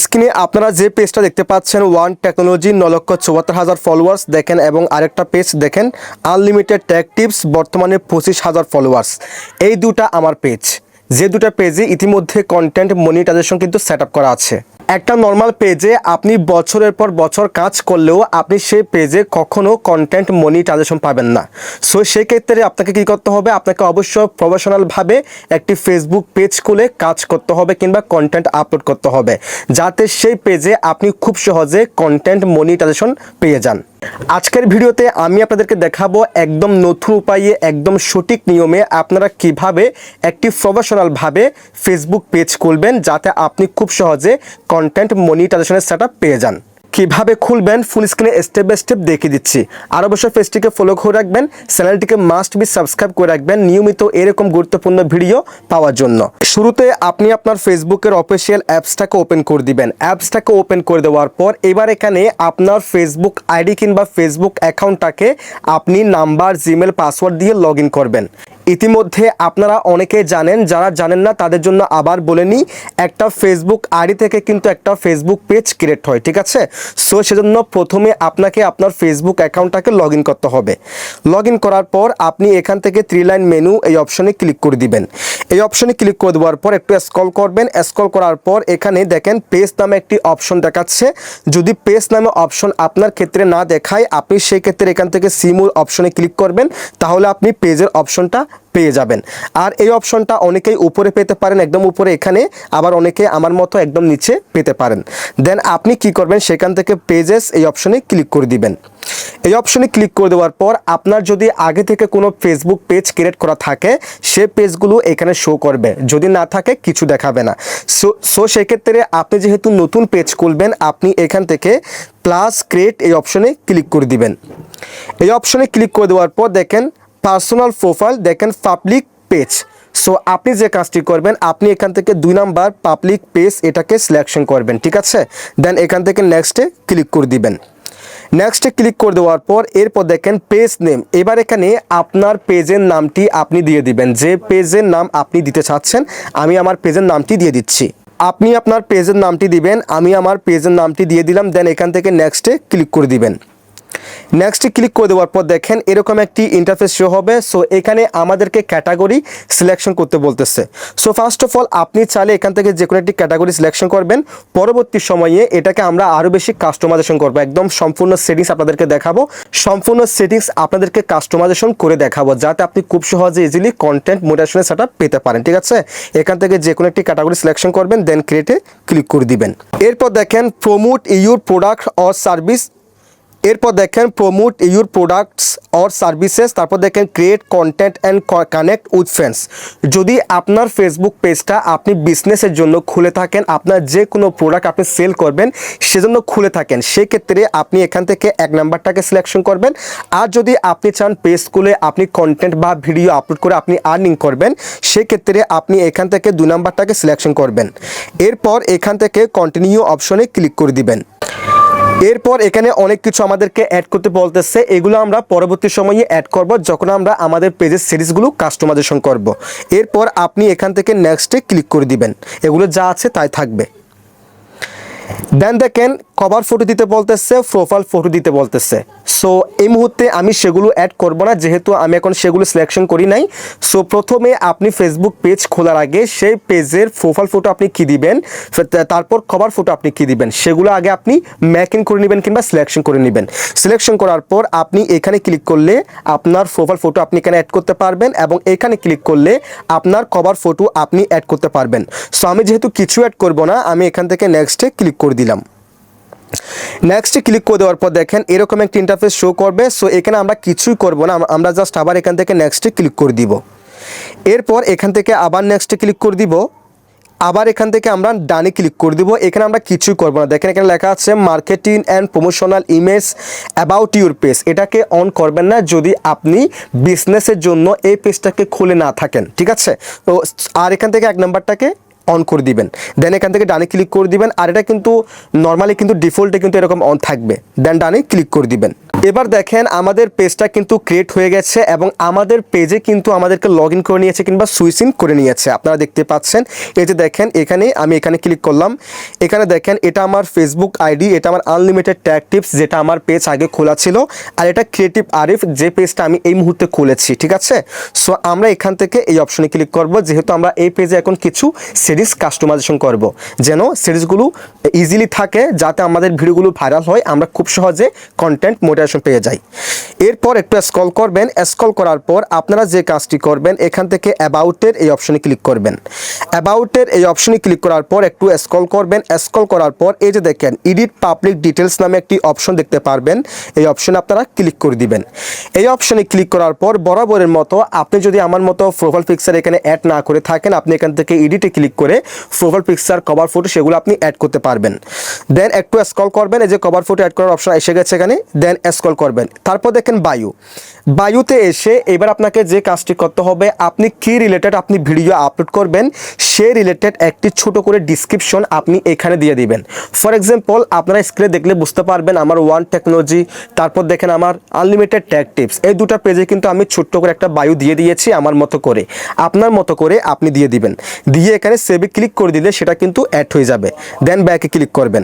স্ক্রিনে আপনারা যে পেজটা দেখতে পাচ্ছেন ওয়ান টেকনোলজি ন লক্ষ চুয়াত্তর হাজার ফলোয়ার্স দেখেন এবং আরেকটা পেজ দেখেন আনলিমিটেড ট্যাগ টিপস বর্তমানে পঁচিশ হাজার ফলোয়ার্স এই দুটা আমার পেজ যে দুটা পেজে ইতিমধ্যে কন্টেন্ট মনিটাইজেশন কিন্তু সেট করা আছে। একটা নর্মাল পেজে আপনি বছরের পর বছর কাজ করলেও আপনি সেই পেজে কখনো কন্টেন্ট মনিটাইজেশন পাবেন না। সো সেক্ষেত্রে আপনাকে কি করতে হবে? আপনাকে অবশ্যই প্রফেশনালভাবে একটি ফেসবুক পেজ খুলে কাজ করতে হবে কিংবা কন্টেন্ট আপলোড করতে হবে। যাতে সেই পেজে আপনি খুব সহজে কন্টেন্ট মনিটাইজেশন পেয়ে যান। আজকের ভিডিওতে আমি আপনাদেরকে দেখাবো একদম নতুন উপায়ে, একদম সঠিক নিয়মে আপনারা কীভাবে একটি প্রফেশনালভাবে ফেসবুক পেজ খুলবেন, যাতে আপনি খুব সহজে কন্টেন্ট মনিটাইজেশনের সেট পেয়ে যান। কীভাবে খুলবেন? ফুল স্ক্রিনে স্টেপ বাই স্টেপ দেখিয়ে দিচ্ছি। আর অবশ্যই পেজটিকে ফলো করে রাখবেন। চ্যানেলটিকে মাস্ট বি সাবস্ক্রাইব করে রাখবেন। নিয়মিত এরকম গুরুত্বপূর্ণ ভিডিও পাওয়ার জন্য। শুরুতে আপনি আপনার ফেসবুকের অফিসিয়াল অ্যাপসটাকে ওপেন করে দিবেন। অ্যাপসটাকে ওপেন করে দেওয়ার পর এবার এখানে আপনার ফেসবুক আইডি কিংবা ফেসবুক অ্যাকাউন্টটাকে আপনি নাম্বার জিমেল পাসওয়ার্ড দিয়ে লগ করবেন। ইতিমধ্যে আপনারা অনেকে জানেন, যারা জানেন না তাদের জন্য আবার বলে নিই, একটা ফেসবুক আইডি থেকে কিন্তু একটা ফেসবুক পেজ ক্রিয়েট হয়, ঠিক আছে? সো সেজন্য প্রথমে আপনাকে আপনার ফেসবুক অ্যাকাউন্টটাকে লগ করতে হবে। লগ করার পর আপনি এখান থেকে থ্রি লাইন মেনু এই অপশনে ক্লিক করে দিবেন। এই অপশনে ক্লিক করে দেওয়ার পর একটু স্ক্রল করবেন। স্ক্রল করার পর এখানে দেখেন পেজ নামে একটি অপশন দেখাচ্ছে। যদি পেজ নামে অপশন আপনার ক্ষেত্রে না দেখায়, আপনি সেই ক্ষেত্রে এখান থেকে সিমুল অপশনে ক্লিক করবেন। তাহলে আপনি পেজের অপশনটা পেয়ে যাবেন। আর এই অপশনটা অনেকেই উপরে পেতে পারেন, একদম উপরে এখানে, আবার অনেকে আমার মতো একদম নিচে পেতে পারেন। দেন আপনি কি করবেন? সেখান থেকে পেজেস এই অপশনে ক্লিক করে দিবেন। এই অপশনে ক্লিক করে দেওয়ার পর আপনার যদি আগে থেকে কোনো ফেসবুক পেজ ক্রিয়েট করা থাকে, সে পেজগুলো এখানে শো করবে। যদি না থাকে, কিছু দেখাবে না। সো সো সেক্ষেত্রে আপনি যেহেতু নতুন পেজ খুলবেন, আপনি এখান থেকে প্লাস ক্রিয়েট এই অপশনে ক্লিক করে দিবেন। এই অপশনে ক্লিক করে দেওয়ার পর দেখেন পার্সোনাল প্রোফাইল দেখেন পাবলিক পেজ সো আপনি যে কাজটি করবেন, আপনি এখান থেকে দুই নাম্বার পাবলিক পেজ এটাকে সিলেকশন করবেন, ঠিক আছে? দেন এখান থেকে নেক্সটে ক্লিক করে দিবেন। নেক্সটে ক্লিক করে দেওয়ার পর, এরপর দেখেন পেজ নেম এবার এখানে আপনার পেজের নামটি আপনি দিয়ে দিবেন। যে পেজের নাম আপনি দিতে চাচ্ছেন, আমি আমার পেজের নামটি দিয়ে দিচ্ছি। আপনি আপনার পেজের নামটি দিবেন, আমি আমার পেজের নামটি দিয়ে দিলাম দেন এখান থেকে নেক্সটে ক্লিক করে দিবেন। নেক্সটে ক্লিক করে দেওয়ার পর দেখেন এরকম একটি ইন্টারফেস শো হবে। সো এখানে আমাদেরকে ক্যাটাগরি সিলেকশন করতে বলতেছে। সো ফার্স্ট অফ অল আপনি চাইলে এখান থেকে যে কোনো একটি ক্যাটাগরি সিলেকশন করবেন। পরবর্তী সময়ে এটাকে আমরা আরও বেশি কাস্টমাইজেশন করব। একদম সম্পূর্ণ সেটিংস আপনাদেরকে দেখাবো। সম্পূর্ণ সেটিংস আপনাদেরকে কাস্টমাইজেশন করে দেখাবো, যাতে আপনি খুব সহজে ইজিলি কন্টেন্ট মোটিভেশনের সেটা পেতে পারেন। ঠিক আছে? এখান থেকে যে কোনো একটি ক্যাটাগরি সিলেকশন করবেন দেন ক্রিয়েটে ক্লিক করে দিবেন। এরপর দেখেন promote your product or service এরপর দেখেন promote your products or services তারপর দেখেন create content and connect with friends যদি আপনার ফেসবুক পেজটা আপনি বিজনেসের জন্য খুলে থাকেন, আপনার যে কোনো প্রোডাক্ট আপনি সেল করবেন, সেজন্য খুলে থাকেন। সেক্ষেত্রে আপনি এখান থেকে এক নাম্বারটাকে সিলেকশন করবেন। আর যদি আপনি চান পেজ খুলে আপনি কন্টেন্ট বা ভিডিও আপলোড করে আপনি আর্নিং করবেন, সেক্ষেত্রে আপনি এখান থেকে দু নাম্বারটাকে সিলেকশন করবেন। এরপর এখান থেকে কন্টিনিউ অপশনে ক্লিক করে দিবেন। এরপর এখানে অনেক কিছু আমাদেরকে অ্যাড করতে বলতেছে। এগুলো আমরা পরবর্তী সময়ে অ্যাড করব যখন আমরা আমাদের পেজের সিরিজগুলো কাস্টমাইজেশন করব। এরপর আপনি এখান থেকে নেক্সটে ক্লিক করে দিবেন। এগুলো যা আছে তাই থাকবে। দেন দেখেন কভার ফটো দিতে বলতেছে প্রোফাইল ফটো দিতে বলতেছে। সো এই মুহূর্তে আমি সেগুলো অ্যাড করব না, যেহেতু আমি এখন সেগুলো সিলেকশন করি নাই। সো প্রথমে আপনি ফেসবুক পেজ খোলার আগে সেই পেজের প্রোফাইল ফটো আপনি কী দিবেন তারপর কভার ফটো আপনি কী দিবেন, সেগুলো আগে আপনি ম্যাকিং করে নেবেন কিংবা সিলেকশন করে নেবেন। সিলেকশন করার পর আপনি এখানে ক্লিক করলে আপনার প্রোফাইল ফটো আপনি এখানে অ্যাড করতে পারবেন এবং এখানে ক্লিক করলে আপনার কভার ফটো আপনি অ্যাড করতে পারবেন। সো আমি যেহেতু কিছু অ্যাড করব না, আমি এখান থেকে নেক্সটে ক্লিক করে দিলাম। নেক্সটে ক্লিক করে দেওয়ার পর দেখেন এরকম একটা ইন্টারফেস শো করবে। সো এখানে আমরা কিছুই করব না। আম- আমরা জাস্ট আবার এখান থেকে নেক্সটে ক্লিক করে দিব। এরপর এখান থেকে আবার নেক্সটে ক্লিক করে দিব। আবার এখান থেকে আমরা ডানে ক্লিক করে দিব। এখানে আমরা কিছুই করব না। দেখেন এখানে লেখা আছে marketing and promotional image about your page এটাকে অন করবেন না যদি আপনি বিজনেসের জন্য এই পেজটাকে খুলে না থাকেন। ঠিক আছে? তো, আর এখান থেকে এক নাম্বারটাকে অন করে দিবেন। দেন এখান থেকে ডানে ক্লিক করে দিবেন, আর এটা কিন্তু নর্মালি কিন্তু ডিফল্টে কিন্তু এরকম অন থাকবে। দেন ডানে ক্লিক করে দিবেন। এবার দেখেন আমাদের পেজটা কিন্তু ক্রিয়েট হয়ে গেছে এবং আমাদের পেজে কিন্তু আমাদেরকে লগ ইন করে নিয়েছে কিংবা সুইচ ইন করে নিয়েছে। আপনারা দেখতে পাচ্ছেন, এই যে দেখেন, এখানে আমি এখানে ক্লিক করলাম। এখানে দেখেন, এটা আমার ফেসবুক আইডি এটা আমার আনলিমিটেড ট্যাগ টিপস যেটা আমার পেজ আগে খোলা ছিল। আর এটা ক্রিয়েটিভ আরিফ যে পেজটা আমি এই মুহূর্তে খুলেছি, ঠিক আছে? সো আমরা এখান থেকে এই অপশনে ক্লিক করব, যেহেতু আমরা এই পেজে এখন কিছু সিরিজ কাস্টমাইজেশন করব। যেন সিরিজগুলো ইজিলি থাকে, যাতে আমাদের ভিডিওগুলো ভাইরাল হয়, আমরা খুব সহজে কন্টেন্ট মোটিভেশন পেয়ে যাই। এরপর একটু স্ক্রল করবেন। স্ক্রল করার পর আপনারা যে কাজটি করবেন, এখান থেকে অ্যাবাউটের এই অপশনে ক্লিক করবেন। অ্যাবাউটের এই অপশনে ক্লিক করার পর একটু স্ক্রল করবেন। স্ক্রল করার পর এই যে দেখেন এডিট পাবলিক ডিটেলস নামে একটি অপশন দেখতে পারবেন। এই অপশনে আপনারা ক্লিক করে দিবেন। এই অপশনে ক্লিক করার পর বরাবরের মতো আপনি যদি আমার মতো প্রোফাইল পিকচার এখানে অ্যাড না করে থাকেন, আপনি এখান থেকে এডিটে ক্লিক করে প্রোফাইল পিকচার কভার ফটো সেগুলো আপনি অ্যাড করতে পারবেন। দেন একটু স্ক্রল করবেন। এই যে কভার ফটো অ্যাড করার অপশন এসে গেছে এখানে। দেন স্ক্রল করবেন। তারপর দেখেন বায়ু। বায়ুতে এসে এবার আপনাকে যে কাজটি করতে হবে, আপনি কি রিলেটেড আপনি ভিডিও আপলোড করবেন, সে রিলেটেড একটি ছোট করে ডিসক্রিপশন আপনি এখানে দিয়ে দিবেন। ফর এক্সাম্পল আপনারা স্ক্রিনে দেখলে বুঝতে পারবেন আমার ওয়ান টেকনোলজি তারপর দেখেন আমার আনলিমিটেড ট্যাগ টিপস এই দুটো পেজে কিন্তু আমি ছোট্ট করে একটা বায়ু দিয়ে দিয়েছি আমার মতো করে। আপনার মতো করে আপনি দিয়ে দিবেন। দিয়ে এখানে সেভে ক্লিক করে দিলে সেটা কিন্তু অ্যাড হয়ে যাবে। দেন ব্যাকে ক্লিক করবেন।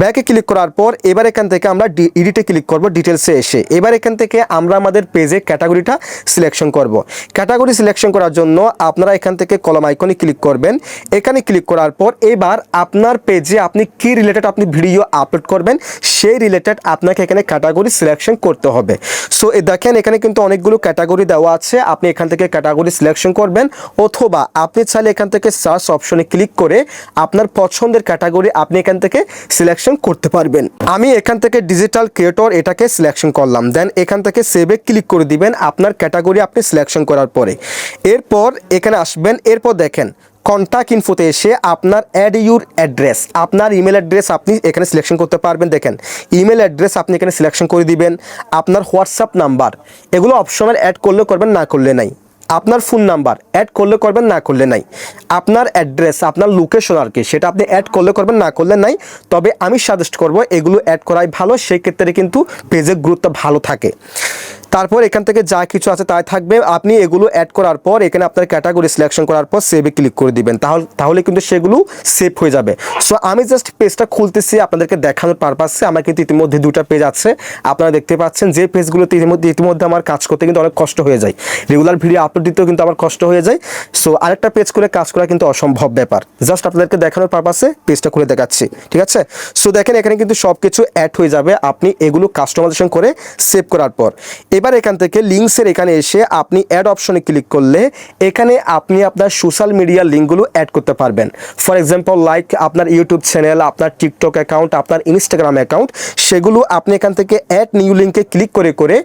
ব্যাকে ক্লিক করার পর এবার এখান থেকে আমরা এডিটে ক্লিক করব ডিটেলসে এসে এবার এখান থেকে আমরা আমাদের পেজে ক্যাটাগরিটা সিলেকশন করব। ক্যাটাগরি সিলেকশন করার জন্য আপনারা এখান থেকে কলম আইকনে ক্লিক করবেন। এখানে ক্লিক করার পর এবার আপনার পেজে আপনি কি রিলেটেড আপনি ভিডিও আপলোড করবেন, সেই রিলেটেড আপনাকে এখানে ক্যাটাগরি সিলেকশন করতে হবে। সো এ দেখেন এখানে কিন্তু অনেকগুলো ক্যাটাগরি দেওয়া আছে। আপনি এখান থেকে ক্যাটাগরি সিলেকশন করবেন অথবা আপনি চাইলে এখান থেকে সার্চ অপশনে ক্লিক করে আপনার পছন্দের ক্যাটাগরি আপনি এখান থেকে সিলেকশন করতে পারবেন। আমি এখান থেকে ডিজিটাল ক্রিয়েটর এটাকে সিলেকশন করলাম। দেন এখান থেকে সেভে ক্লিক করে দিবেন আপনার ক্যাটাগরি আপনি সিলেকশন করার পরে। এরপর এখানে আসবেন, এরপর দেখেন কন্ট্যাক্ট ইনফোতে এসে আপনার অ্যাড ইউর অ্যাড্রেস আপনার ইমেল অ্যাড্রেস আপনি এখানে সিলেকশন করতে পারবেন। দেখেন ইমেল অ্যাড্রেস আপনি এখানে সিলেকশন করে দিবেন, আপনার হোয়াটসঅ্যাপ নাম্বার এগুলো অপশনাল অ্যাড করলে করবেন, না করলে নাই। আপনার ফোন নাম্বার অ্যাড করলে করবেন, না করলে নাই। আপনার অ্যাড্রেস আপনার লোকেশন আর কি, সেটা আপনি অ্যাড করলে করবেন, না করলে নাই। তবে আমি সাজেস্ট করব, এগুলো অ্যাড করাই ভালো, সেই ক্ষেত্রে কিন্তু পেজের গুরুত্ব ভালো থাকে। তারপর এখান থেকে যা কিছু আছে তাই থাকবে। আপনি এগুলো অ্যাড করার পর এখানে আপনার ক্যাটাগরি সিলেকশন করার পর সেভে ক্লিক করে দিবেন। তাহলে তাহলে কিন্তু সেগুলো সেভ হয়ে যাবে। সো আমি জাস্ট পেজটা খুলতেছি আপনাদেরকে দেখানোর পারপাসে আমার কিন্তু ইতিমধ্যে দুটো পেজ আছে। আপনারা দেখতে পাচ্ছেন যে পেজগুলোতে ইতিমধ্যে ইতিমধ্যে আমার কাজ করতে কিন্তু অনেক কষ্ট হয়ে যায়। রেগুলার ভিডিও আপলোড দিতেও কিন্তু আমার কষ্ট হয়ে যায়। সো আরেকটা পেজ করে কাজ করা কিন্তু অসম্ভব ব্যাপার। জাস্ট আপনাদেরকে দেখানোর পারপাসে পেজটা খুলে দেখাচ্ছি। ঠিক আছে? সো দেখেন এখানে কিন্তু সব কিছু অ্যাড হয়ে যাবে। আপনি এগুলো কাস্টমাইজেশন করে সেভ করার পর। এবার এখান থেকে লিঙ্কসের এখানে এসে আপনি অ্যাড অপশনে ক্লিক করলে এখানে আপনি আপনার সোশ্যাল মিডিয়ার লিঙ্কগুলো অ্যাড করতে পারবেন। ফর এক্সাম্পল লাইক আপনার ইউটিউব চ্যানেল আপনার টিকটক অ্যাকাউন্ট আপনার ইনস্টাগ্রাম অ্যাকাউন্ট সেগুলো আপনি এখান থেকে অ্যাড নিউ লিঙ্কে ক্লিক করে করে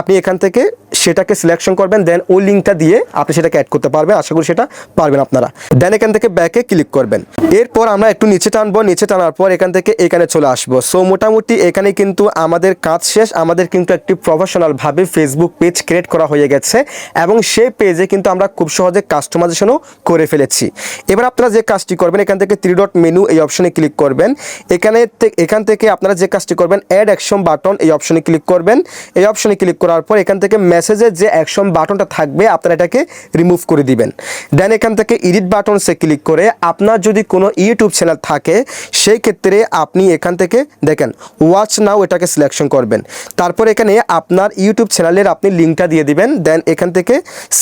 আপনি এখান থেকে সেটাকে সিলেকশন করবেন দেন ওই লিঙ্কটা দিয়ে আপনি সেটাকে অ্যাড করতে পারবেন। আশা করি সেটা পারবেন আপনারা। দেন এখান থেকে ব্যাকে ক্লিক করবেন। এরপর আমরা একটু নিচে টানবো। নিচে টানার পর এখান থেকে এখানে চলে আসব। সো মোটামুটি এখানে কিন্তু আমাদের কাজ শেষ। আমাদের কিন্তু একটি প্রফেশনালভাবে ফেসবুক পেজ ক্রিয়েট করা হয়ে গেছে এবং সেই পেজে কিন্তু আমরা খুব সহজে কাস্টমাইজেশনও করে ফেলেছি। এবার আপনারা যে কাজটি করবেন, এখান থেকে থ্রি ডট মেনু এই অপশনে ক্লিক করবেন। এখানে এখান থেকে আপনারা যে কাজটি করবেন অ্যাড অ্যাকশন বাটন এই অপশনে ক্লিক করবেন। এই অপশনে ক্লিক করার পর এখান থেকে মেসেজের যে অ্যাকশন বাটনটা থাকবে, আপনারা এটাকে রিমুভ করে দিবেন। দেন এখান থেকে এডিট বাটনসে ক্লিক করে আপনার যদি কোনো ইউটিউব চ্যানেল থাকে, সেই ক্ষেত্রে আপনি এখান থেকে দেখেন ওয়াচ নাও এটাকে সিলেকশন করবেন। তারপর এখানে আপনার ইউটিউব চ্যানেলের আপনি লিঙ্কটা দিয়ে দিবেন, দেন এখান থেকে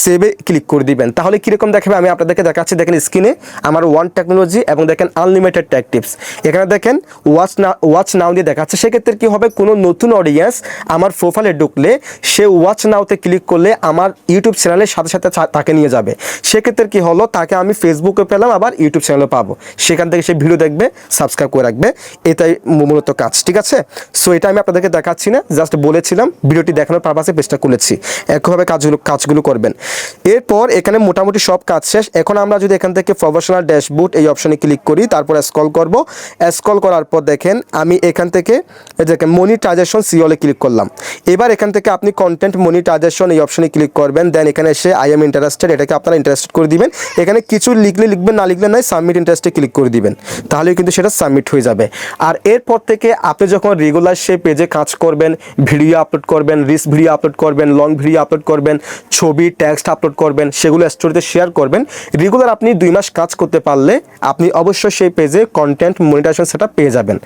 সেভে ক্লিক করে দিবেন। তাহলে কীরকম দেখাবে আমি আপনাদেরকে দেখাচ্ছি। দেখেন স্ক্রিনে আমার ওয়ান টেকনোলজি এবং দেখেন আনলিমিটেড টিপস এখানে দেখেন ওয়াচ না ওয়াচ নাও দিয়ে দেখাচ্ছে। সেক্ষেত্রে কী হবে? কোনো নতুন অডিয়েন্স আমার প্রোফাইলে ঢুকলে সে ওয়াচ নাওতে ক্লিক করলে আমার ইউটিউব চ্যানেলের সাথে সাথে তাকে নিয়ে যাবে। সেক্ষেত্রে কি হলো? তাকে আমি ফেসবুকে পেলাম, আবার ইউটিউব চ্যানেলে পাবো। সেখান থেকে সে ভিডিও দেখবে সাবস্ক্রাইব করে রাখবে। এটাই মূলত কাজ, ঠিক আছে? সো এটা আমি আপনাদেরকে দেখাচ্ছি না জাস্ট বলেছিলাম, ভিডিওটি দেখানোর পারপাসে পেজটা খুলেছি। একইভাবে কাজগুলো কাজগুলো করবেন। এরপর এখানে মোটামুটি সব কাজ শেষ। এখন আমরা যদি এখান থেকে প্রফেশনাল ড্যাশবোর্ড এই অপশনে ক্লিক করি, তারপর স্ক্রল করব। স্ক্রল করার পর দেখেন, আমি এখান থেকে দেখেন মনিটাইজেশন সিওলে ক্লিক করলাম। এবার এখান থেকে আপনি কন্টেন্ট মনি মনিটাইজেশন এই অপশনে ক্লিক করবেন। দেন এখানে এসে আই এম ইন্টারেস্টেড এটাকে আপনারা ইন্টারেস্টেড করে দিবেন। এখানে কিছু লিখলে লিখবেন, না লিখলে নয় সাবমিট ইন্টারেস্টে ক্লিক করে দিবেন। তাহলে কিন্তু সেটা সাবমিট হয়ে যাবে। আর এরপর থেকে আপনি যখন রেগুলার সেই পেজে কাজ করবেন ভিডিও আপলোড করবেন রিস ভিডিও আপলোড করবেন লং ভিডিও আপলোড করবেন, ছবি টেক্সট আপলোড করবেন, সেগুলো স্টোরিতে শেয়ার করবেন। রেগুলার আপনি দুই মাস কাজ করতে পারলে আপনি অবশ্যই সেই পেজে কন্টেন্ট মনিটাইজেশন সেটা পেয়ে যাবেন।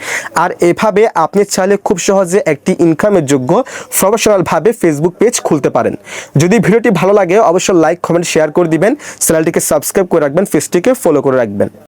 আর এভাবে আপনি চাইলে খুব সহজে একটি ইনকামের যোগ্য প্রফেশনালভাবে ফেসবুক পেজ খুলতে পারেন। যদি ভিডিওটি ভালো লাগে, অবশ্যই লাইক কমেন্ট শেয়ার করে দিবেন। চ্যানেলটিকে সাবস্ক্রাইব করে রাখবেন ফেসটিকে ফলো করে রাখবেন।